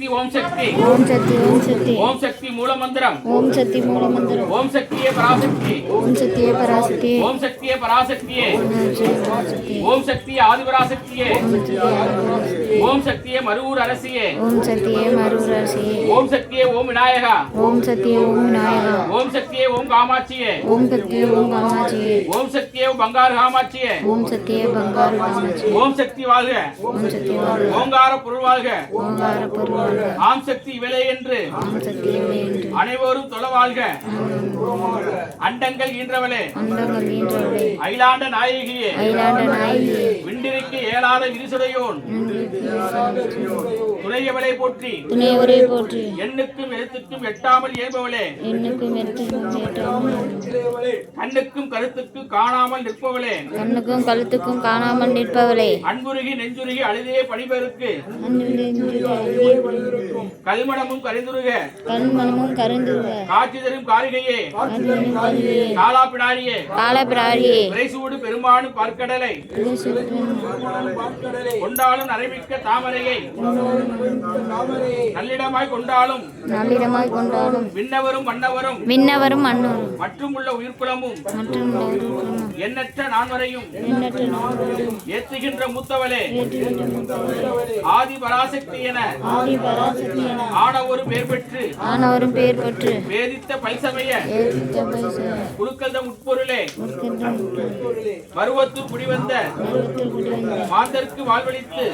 சக்தி ஓம் சக்தி ஓம் சக்தி ஓம் சக்தி ஓம் சக்தி மூலமந்திரம் ஓம் சக்தி மூலமந்திரம் ஓம் சக்தியே பராசக்தி ஓம் சக்தியே பராசக்தியே ஓம் சக்தியே பராசக்தியே ஓம் சக்தியே பராசக்தியே ஓம் சக்தி ஆதிபராசக்தியே ஓம் சக்தியே ஆதிபராசக்தியே. ஓம் சக்தியே மருவூர் அரசியே ஓம் சக்தியே மருவராசியே ஓம் சக்தியே ஓம் விநாயகா ஓம் சக்தியே ஓம் விநாயகா ஓம் சக்தியே ஓம் காமாட்சியே ஓம் சக்தியே ஓம் காமாட்சியே ஓம் சக்தியே ஓம் பங்காரு காமாட்சியே ஓம் சக்தியே பங்காரு காமாட்சி ஓம் சக்தி வாழ்க ஓம் சக்தி வாழ்க ஓங்கார பொருள் வாழ்க ஓங்கார பொருளாக ஆம் சக்தி விலை என்று அனைவரும் தொழ வாழ்க. அண்டங்கள் ஈன்றவளே. அயிலாண்ட நாயகியே. விண்டிற்கு ஏலாத விரிசுடையோன். துணையவளை போற்றி. துணையவரே போற்றி. எண்ணுக்கும் எழுத்துக்கும் எட்டாமல் ஏற்பவளே எண்ணுக்கும் கண்ணுக்கும் கருத்துக்கும் காணாமல் நிற்பவளே. கண்ணுக்கும் கழுத்துக்கும் காணாமல் நிற்பவளே. அன்புருகி நெஞ்சுருகி அழுதே பணிபெருக்கு கல்மணமும் கரிந்துருக. கண்மணமும் கருந்துருக. காட்சி தரும் காரிகையே. காலாப்பிடாரியே பெருமானும் பற்கடலை கொண்டாலும் நரைமிக்க தாமரையை. நல்லிடமாய் கொண்டாலும். நல்லிடமாய் கொண்டாலும். விண்ணவரும் மன்னவரும். விண்ணவரும் மன்னரும் மற்றும் உள்ள உயிர்க்குலமும். மற்றும் எண்ணற்ற நான்வரையும் மூத்தவளே. ஏற்றுகின்ற முத்தவரே, ஆதி பராசக்தி என ஆதி பராசக்தி என ஆன ஒரு பேர் பெற்று ஆனவரும் பெயர் பெற்று வேதித்த பரிசு குழுக்கள்த உட்பொருளே. பருவத்து குடிவந்த மாந்தர்க்கு வாழ்வழித்து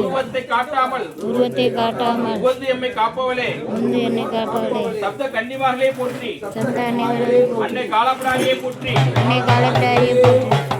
உருவத்தை காட்டாமல் உருவத்தை காட்டாமல் உகந்து எம்மை காப்பவளே. வந்து என்னை காப்பவளே. சப்த கன்னிமார்களே போற்றி. சப்த போற்றி. அன்னை காலப்பிராணியை போற்றி. அன்னை காலப்பிராரியை போற்றி